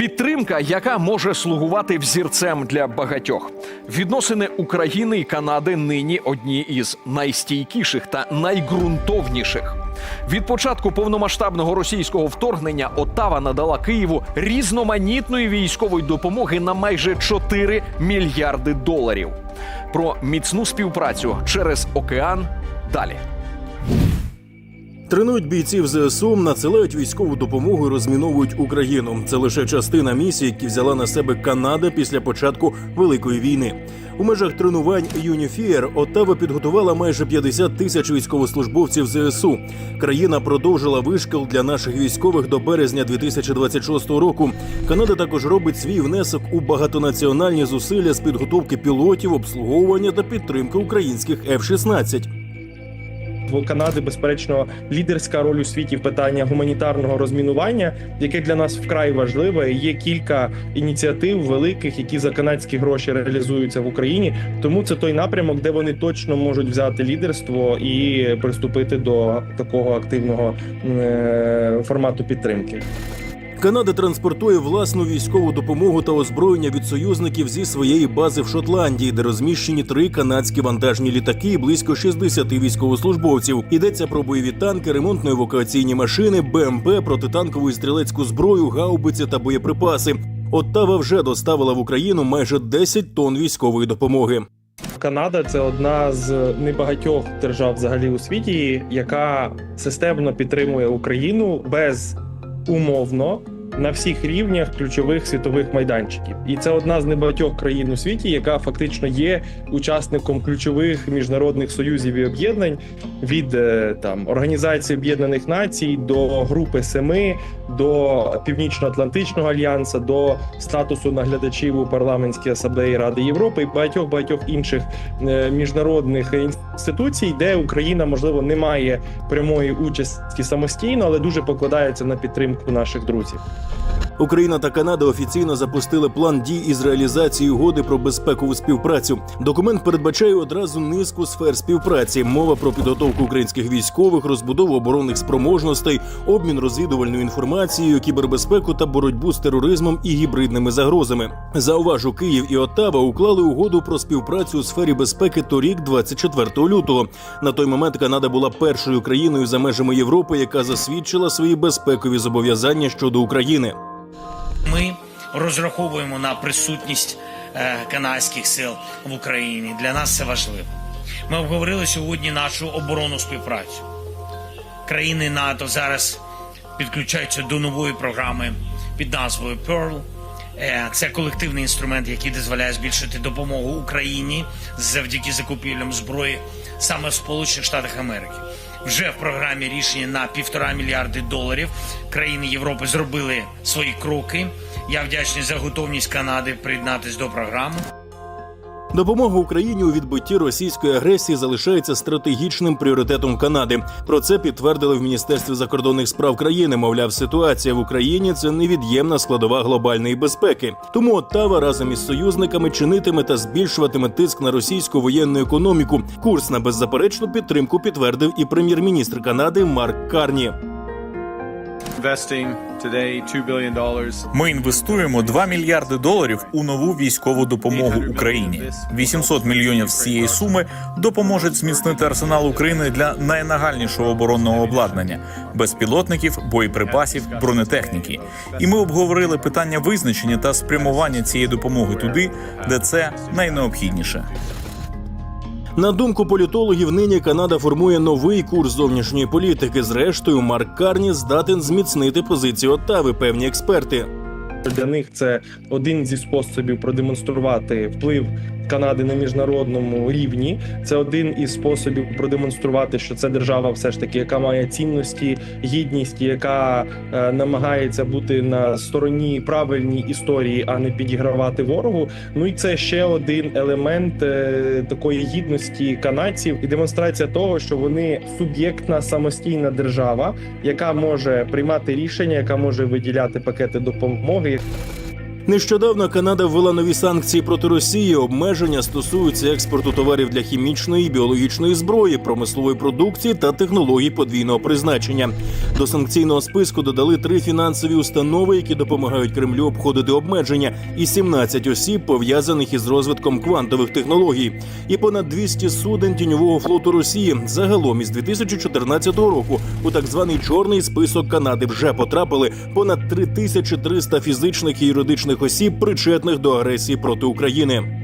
Підтримка, яка може слугувати взірцем для багатьох. Відносини України і Канади нині одні із найстійкіших та найґрунтовніших. Від початку повномасштабного російського вторгнення Оттава надала Києву різноманітної військової допомоги на майже 4 мільярди доларів. Про міцну співпрацю через океан далі. Тренують бійців ЗСУ, надсилають військову допомогу і розміновують Україну. Це лише частина місії, які взяла на себе Канада після початку великої війни. У межах тренувань Юніфієр Оттава підготувала майже 50 тисяч військовослужбовців ЗСУ. Країна продовжила вишкіл для наших військових до березня 2026 року. Канада також робить свій внесок у багатонаціональні зусилля з підготовки пілотів, обслуговування та підтримки українських F-16. В Канади, безперечно, лідерська роль у світі в питанні гуманітарного розмінування, яке для нас вкрай важливе. Є кілька ініціатив великих, які за канадські гроші реалізуються в Україні. Тому це той напрямок, де вони точно можуть взяти лідерство і приступити до такого активного е, формату підтримки. Канада транспортує власну військову допомогу та озброєння від союзників зі своєї бази в Шотландії, де розміщені три канадські вантажні літаки і близько 60 військовослужбовців. Йдеться про бойові танки, ремонтно-евакуаційні машини, БМП, протитанкову і стрілецьку зброю, гаубиці та боєприпаси. Оттава вже доставила в Україну майже 10 тонн військової допомоги. Канада це одна з небагатьох держав взагалі у світі, яка системно підтримує Україну без умовно на всіх рівнях ключових світових майданчиків. І це одна з небагатьох країн у світі, яка фактично є учасником ключових міжнародних союзів і об'єднань від е, там Організації Об'єднаних Націй до Групи Семи, до Північно-Атлантичного альянсу, до статусу наглядачів у парламентській асамблеї Ради Європи і багатьох багатьох інших е, міжнародних інституцій, де Україна можливо не має прямої участі самостійно, але дуже покладається на підтримку наших друзів. Україна та Канада офіційно запустили план дій із реалізації угоди про безпекову співпрацю. Документ передбачає одразу низку сфер співпраці: мова про підготовку українських військових, розбудову оборонних спроможностей, обмін розвідувальною інформацією, кібербезпеку та боротьбу з тероризмом і гібридними загрозами. Зауважу, Київ і Оттава уклали угоду про співпрацю у сфері безпеки торік, 24 лютого. На той момент Канада була першою країною за межами Європи, яка засвідчила свої безпекові зобов'язання щодо України. Розраховуємо на присутність е, канадських сил в Україні. Для нас це важливо. Ми обговорили сьогодні нашу оборонну співпрацю. Країни НАТО зараз підключаються до нової програми під назвою Pearl. Е, Це колективний інструмент, який дозволяє збільшити допомогу Україні завдяки закупівлям зброї саме в Сполучених Штатах Америки. Вже в програмі рішення на півтора мільярди доларів країни Європи зробили свої кроки. Я вдячний за готовність Канади приєднатись до програми. Допомога Україні у відбитті російської агресії залишається стратегічним пріоритетом Канади. Про це підтвердили в міністерстві закордонних справ країни. Мовляв, ситуація в Україні це невід'ємна складова глобальної безпеки. Тому Оттава разом із союзниками чинитиме та збільшуватиме тиск на російську воєнну економіку. Курс на беззаперечну підтримку підтвердив і прем'єр-міністр Канади Марк Карні. Ми інвестуємо 2 мільярди доларів у нову військову допомогу Україні. 800 мільйонів з цієї суми допоможуть зміцнити арсенал України для найнагальнішого оборонного обладнання безпілотників, боєприпасів, бронетехніки. І ми обговорили питання визначення та спрямування цієї допомоги туди, де це найнеобхідніше. На думку політологів, нині Канада формує новий курс зовнішньої політики. Зрештою, Марк Карні здатен зміцнити позицію Оттави, певні експерти. Для них це один зі способів продемонструвати вплив Канади на міжнародному рівні. Це один із способів продемонструвати, що це держава, все ж таки, яка має цінності, гідність, яка е, намагається бути на стороні правильній історії, а не підігравати ворогу. Ну і це ще один елемент е, такої гідності канадців і демонстрація того, що вони суб'єктна самостійна держава, яка може приймати рішення, яка може виділяти пакети допомоги. Нещодавно Канада ввела нові санкції проти Росії. Обмеження стосуються експорту товарів для хімічної і біологічної зброї, промислової продукції та технологій подвійного призначення. До санкційного списку додали три фінансові установи, які допомагають Кремлю обходити обмеження, і 17 осіб, пов'язаних із розвитком квантових технологій, і понад 200 суден тіньового флоту Росії. Загалом із 2014 року у так званий чорний список Канади вже потрапили понад 3300 фізичних і юридичних осіб, причетних до агресії проти України.